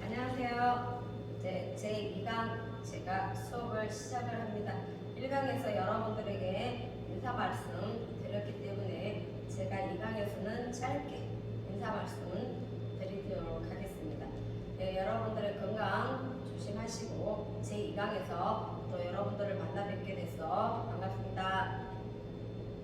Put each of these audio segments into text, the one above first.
안녕하세요. 네, 제2강 제가 수업을 시작을 합니다. 1강에서 여러분들에게 인사 말씀 드렸기 때문에 제가 2강에서는 짧게 인사 말씀 드리도록 하겠습니다. 네, 여러분들의 건강 조심하시고 제2강에서 또 여러분들을 만나 뵙게 돼서 반갑습니다.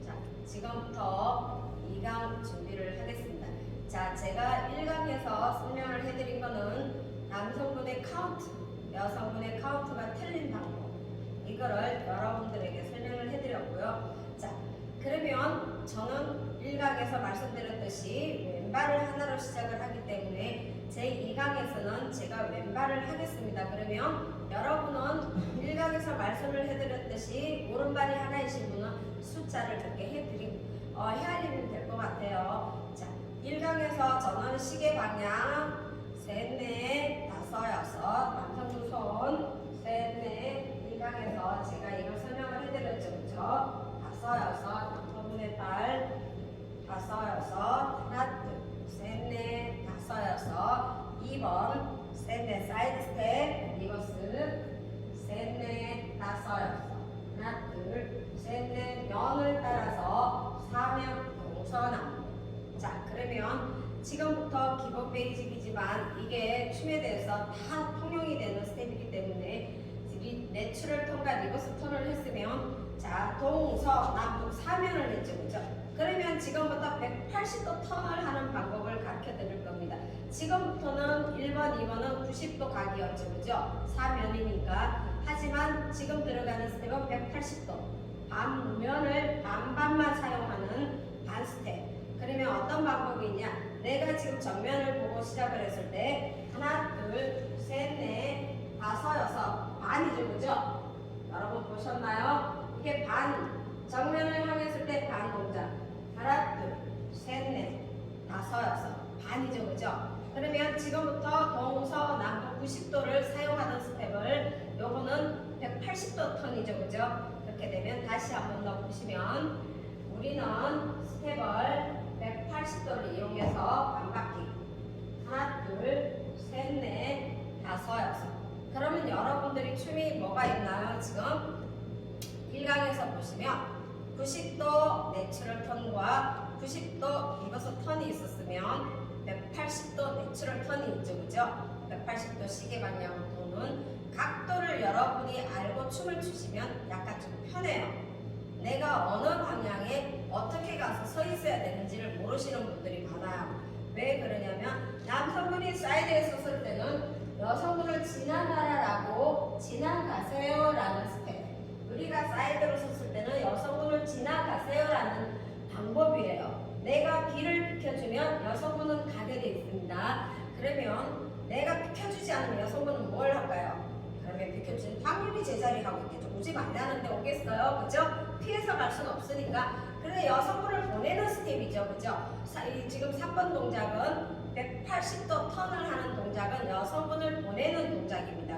자, 지금부터 2강 준비를 하겠습니다. 자, 제가 1강에서 설명을 해드린 거는 남성분의 카운트, 여성분의 카운트가 틀린 방법. 이거를 여러분들에게 설명을 해드렸고요. 자, 그러면 저는 1강에서 말씀드렸듯이 왼발을 하나로 시작을 하기 때문에 제 2강에서는 제가 왼발을 하겠습니다. 그러면 여러분은 1강에서 말씀을 해드렸듯이 오른발이 하나이신 분은 숫자를 몇개 해드림, 어, 헤아리면 될 것 같아요. 자, 1강에서 저는 시계 방향 셋, 넷, 다섯, 여섯, 남성분 손, 셋, 넷, 1강에서 제가 이걸 설명을 해드렸죠. 그죠? 여섯, 남성분의 발, 다섯, 여섯, 하나, 둘, 셋, 넷, 다섯, 여섯, 2번, 셋, 넷, 사이드 스텝, 리버스, 셋, 넷, 다섯, 여섯, 하나, 둘, 셋, 넷, 면을 따라서 사면 동서남. 자, 그러면 지금부터 기본 베이직이지만 이게 춤에 대해서 다 통용이 되는 스텝이기 때문에 이 내추럴 톤과 리버스 톤을 했으면 자 동서 남북 사면을 했죠 그죠 그러면 지금부터 180도 턴을 하는 방법을 가르쳐 드릴 겁니다 지금부터는 1번 2번은 90도 각이었죠 그죠 사면이니까 하지만 지금 들어가는 스텝은 180도 반면을 반반만 사용하는 반 스텝 그러면 어떤 방법이 있냐? 내가 지금 정면을 보고 시작을 했을 때 하나, 둘, 셋, 넷, 다섯, 여섯 반이죠, 그죠? 여러분 보셨나요? 이게 반. 정면을 향했을 때 반 동작. 하나, 둘, 셋, 넷, 다섯, 여섯 반이죠, 그죠? 그러면 지금부터 동서 남북 90도를 사용하던 스텝을 요거는 180도 턴이죠, 그죠? 그렇게 되면 다시 한 번 더 보시면 우리는 스텝을 180도를 이용해서 반바퀴. 하나 둘셋넷. 다섯 여섯 그러면 여러분들이 춤이 뭐가 있나요 지금 1강에서 보시면 90도 내추럴 턴과 90도 리버스 턴이 있었으면 180도 내추럴 턴이 있죠 그죠 180도 시계 방향으로 도는 각도를 여러분이 알고 춤을 추시면 약간 좀 편해요 내가 어느 방향에 어떻게 가서 서 있어야 되는지를 모르시는 분들이 많아요. 왜 그러냐면 남성분이 사이드에 섰을 때는 여성분을 지나가라라고 지나가세요 라는 스텝. 우리가 사이드로 섰을 때는 여성분을 지나가세요라는 방법이에요. 내가 길을 비켜주면 여성분은 가게 돼 있습니다. 그러면 내가 비켜주지 않으면 여성분은 뭘 할까요? 그러면 비켜주는 당연히 제자리 하고 있겠죠. 오지 말라는데 오겠어요. 그죠? 피해서 갈 수는 없으니까. 그런데 여성분을 보내는 스텝이죠. 그죠? 지금 3번 동작은 180도 턴을 하는 동작은 여성분을 보내는 동작입니다.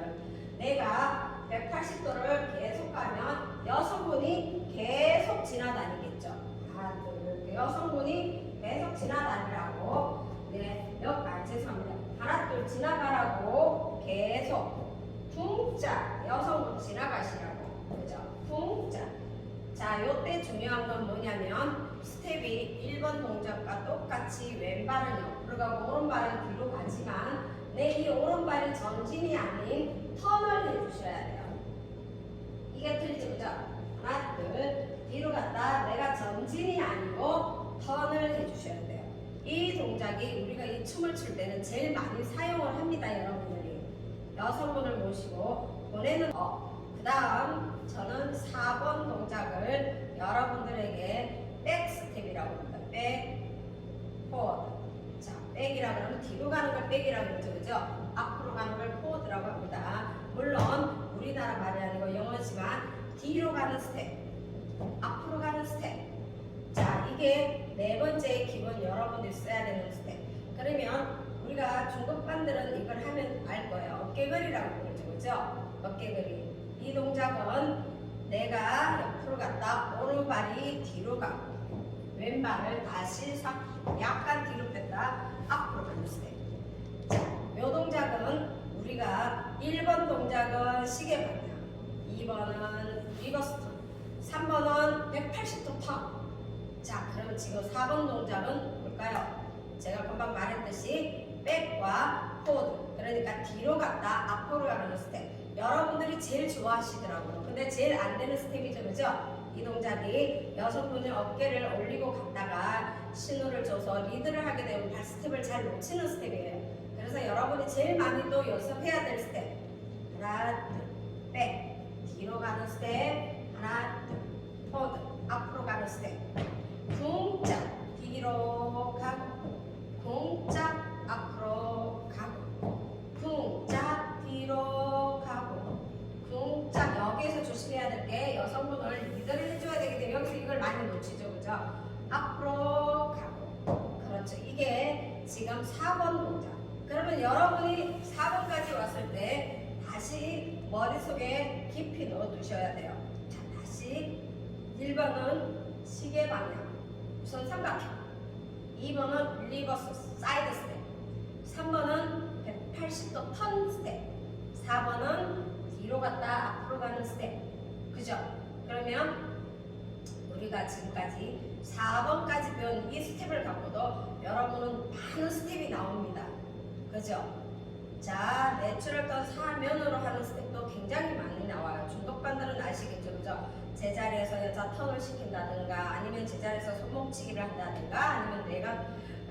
내가 180도를 계속 가면 여성분이 계속 지나다니겠죠. 하나, 둘, 여성분이 계속 지나다니라고. 네, 몇, 아, 죄송합니다. 하나, 둘, 지나가라고 계속. 쿵짝 여성분 지나가시라고 그죠? 쿵짝 자 요때 중요한 건 뭐냐면 스텝이 1번 동작과 똑같이 왼발은 옆으로 가고 오른발은 뒤로 가지만 내 이 오른발이 전진이 아닌 턴을 해주셔야 돼요 이게 틀리죠 그죠? 하나 둘 뒤로 갔다 내가 전진이 아니고 턴을 해주셔야 돼요 이 동작이 우리가 이 춤을 출 때는 제일 많이 사용을 합니다 여러분들이 여성분을 모시고 보내는 어. 그 다음 저는 4번 동작을 여러분들에게 백 스텝이라고 합니다. 백, 포워드. 자, 백이라 그러면 뒤로 가는 걸 백이라고 그러죠. 그죠? 앞으로 가는 걸 포워드라고 합니다. 물론 우리나라 말이 아니고 영어지만 뒤로 가는 스텝, 앞으로 가는 스텝. 자, 이게 네 번째 기본 여러분들이 써야 되는 스텝. 그러면 우리가 중급반들은 이걸 하면 알 거예요. 어깨걸이라고 그러죠. 그죠? 어깨걸이. 이 동작은 내가 옆으로 갔다 오른발이 뒤로 가고 왼발을 다시 싹 약간 뒤로 뺐다 앞으로 가는 스텝. 자, 이 동작은 우리가 1번 동작은 시계 방향, 2번은 리버스 턴, 3번은 180도 턴. 자, 그럼 지금 4번 동작은 뭘까요? 제가 금방 말했듯이 백과 포드. 그러니까 뒤로 갔다 앞으로 가는 스텝. 여러분들이 제일 좋아하시더라고요. 근데 제일 안 되는 스텝이죠, 그죠? 이 동작이 여성분이 어깨를 올리고 갔다가 신호를 줘서 리드를 하게 되면 발 스텝을 잘 놓치는 스텝이에요. 그래서 여러분이 제일 많이 또 연습해야 될 스텝. 하나, 둘, 백. 뒤로 가는 스텝. 하나, 둘, 포드. 앞으로 가는 스텝. 쿵짝 뒤로 가고. 쿵짝 앞으로 가고. 쿵짝 뒤로 가고. 쿵짝 여기에서 조심해야 될 게 여성분을 리드를 해줘야 되기 때문에 여기서 이걸 많이 놓치죠. 그죠? 앞으로 가고. 그렇죠. 이게 지금 4번 동작 그러면 여러분이 4번까지 왔을 때 다시 머릿속에 깊이 넣어 두셔야 돼요. 자 다시 1번은 시계 방향. 우선 삼각형. 2번은 리버스 사이드 스텝. 3번은 180도 턴 스텝. 4번은 뒤로 갔다 앞으로 가는 스텝. 그죠? 그러면 우리가 지금까지 4번까지 배운 이 스텝을 갖고도 여러분은 많은 스텝이 나옵니다. 그죠? 자, 내추럴 턴 사면으로 하는 스텝도 굉장히 많이 나와요. 중독반들은 아시겠죠, 그죠? 제자리에서 여자 턴을 시킨다든가, 아니면 제자리에서 손목치기를 한다든가, 아니면 내가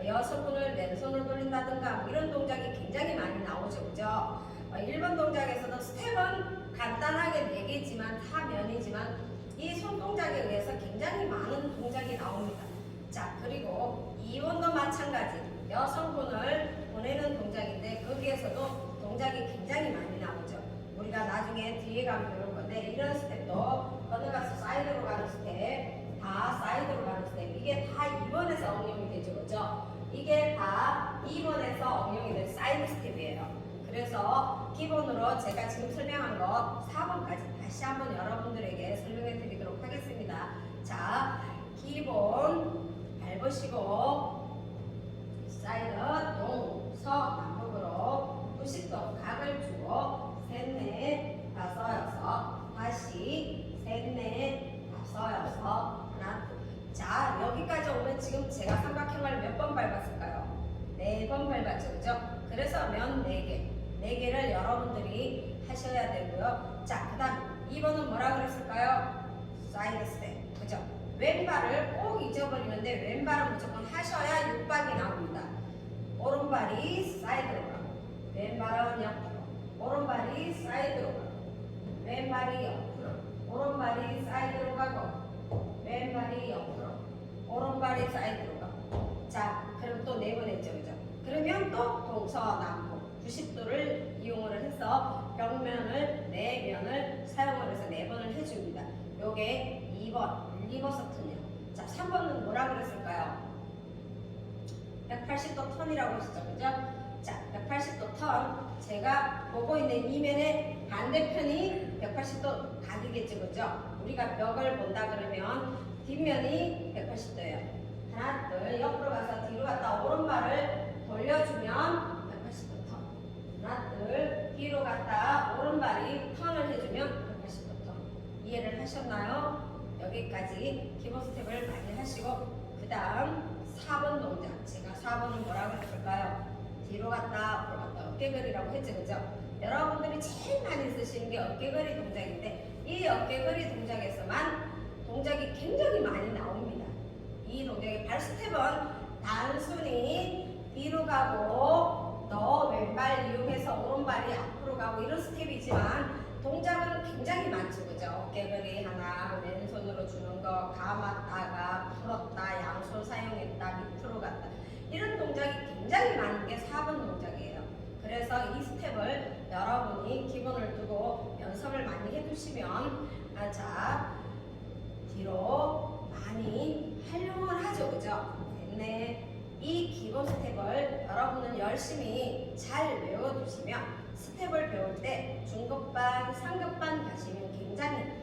여성분을 왼손으로 돌린다든가, 뭐 이런 동작이 굉장히 많이 나오죠, 그죠? 어, 1번 동작에서도 스텝은 간단하게 4개지만, 사면이지만, 이 손 동작에 의해서 굉장히 많은 동작이 나옵니다. 자, 그리고 2번도 마찬가지. 여성분을 보내는 동작인데 거기에서도 동작이 굉장히 많이 나오죠. 우리가 나중에 뒤에 가면 배울 건데 이런 스텝도 건너가서 사이드로 가는 스텝, 다 사이드로 가는 스텝 이게 다 2번에서 응용이 되죠. 그죠? 이게 다 2번에서 응용이 된 사이드 스텝이에요. 그래서 기본으로 제가 지금 설명한 것 4번까지 다시 한번 여러분들에게 설명해 드리도록 하겠습니다. 자, 기본 밟으시고 사이드 동서남북으로 90도 각을 주고 셋넷 다섯 여섯 다시 셋넷 다섯 여섯 하나 둘자 여기까지 오면 지금 제가 삼각형을 몇 번 밟았을까요? 네 번 밟았죠 그죠? 그래서 면 4개 4개를 여러분들이 하셔야 되고요 자그 다음 2번은 뭐라 그랬을까요? 사이드 스텝 그죠? 왼발을 꼭 잊어버리는데 왼발은 무조건 하셔야. 오른발이 사이드로 가고 왼발은 옆으로 오른발이 사이드로 가고 왼발이 옆으로 오른발이 사이드로 가고 왼발이 옆으로 오른발이 사이드로 가고 자 그럼 또 네 번 했죠 그죠? 그러면 또 동서남북 90도를 이용을 해서 벽면을 네 면을 사용을 해서 네 번을 해줍니다. 요게 2번 리버서튼이요. 자, 3번은 뭐라 그랬을까요? 180도 턴이라고 했었죠. 그죠? 자, 180도 턴. 제가 보고 있는 이면의 반대편이 180도 각이겠죠. 그죠? 우리가 벽을 본다 그러면 뒷면이 180도예요. 하나, 둘, 옆으로 가서 뒤로 갔다 오른발을 돌려주면 180도 턴. 하나, 둘, 뒤로 갔다 오른발이 턴을 해주면 180도 턴. 이해를 하셨나요? 여기까지 기본 스텝을 많이 하시고 그 다음 4번 동작 4번은 뭐라고 했을까요? 뒤로 갔다 앞으로 갔다 어깨걸이라고 했죠 그죠? 여러분들이 제일 많이 쓰시는 게 어깨걸이 동작인데 이 어깨걸이 동작에서만 동작이 굉장히 많이 나옵니다 이 동작의 발 스텝은 단순히 뒤로 가고 너 왼발 이용해서 오른발이 앞으로 가고 이런 스텝이지만 동작은 굉장히 많죠, 그죠? 어깨걸이 하나, 왼손으로 주는 거, 감았다가 풀었다, 양손 사용했다, 밑으로 갔다. 굉장히 많은 게 4번 동작이에요. 그래서 이 스텝을 여러분이 기본을 두고 연습을 많이 해두시면, 아, 자, 뒤로 많이 활용을 하죠. 그죠? 됐네. 이 기본 스텝을 여러분은 열심히 잘 외워두시면 스텝을 배울 때 중급반, 상급반 가시면 굉장히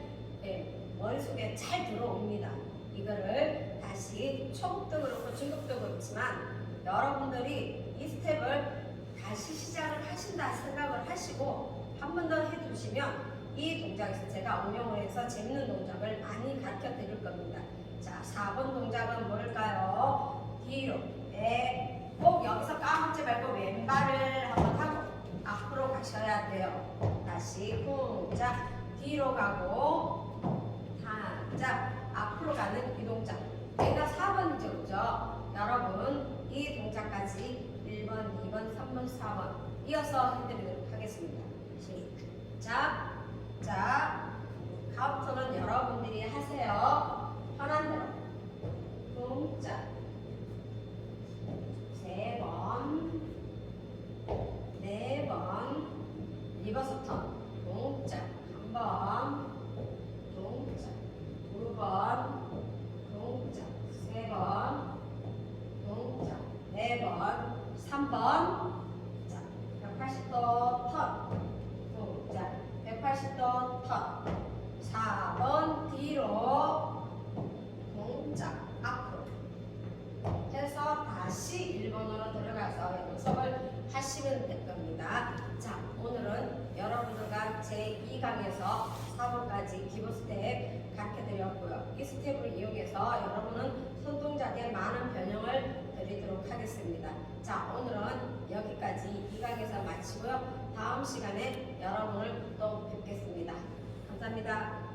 예, 머릿속에 잘 들어옵니다. 이거를 다시 초급도 그렇고 중급도 그렇지만 여러분들이 이 스텝을 다시 시작을 하신다 생각을 하시고 한 번 더 해두시면 이 동작에서 제가 응용을 해서 재밌는 동작을 많이 가르쳐 드릴 겁니다. 자, 4번 동작은 뭘까요? 뒤로. 네. 꼭 여기서 까먹지 말고 왼발을 한번 하고 앞으로 가셔야 돼요. 다시 쿵짝 뒤로 가고 타짝 앞으로 가는 이 동작. 얘가 4번이죠, 그죠? 여러분 이 동작까지 1번, 2번, 3번, 4번 이어서 해드리도록 하겠습니다. 시작. 자, 카운트는 여러분들이 하세요. 편한 대로. 동작. 3번. 자, 180도 턴. 동작. 180도 턴. 4번 뒤로. 동작. 앞으로. 해서 다시 1번으로 들어가서 연습을 하시면 될 겁니다. 자, 오늘은 여러분들과 제2강에서 4번 드리도록 하겠습니다. 자, 오늘은 여기까지 2강에서 마치고요. 다음 시간에 여러분을 또 뵙겠습니다. 감사합니다.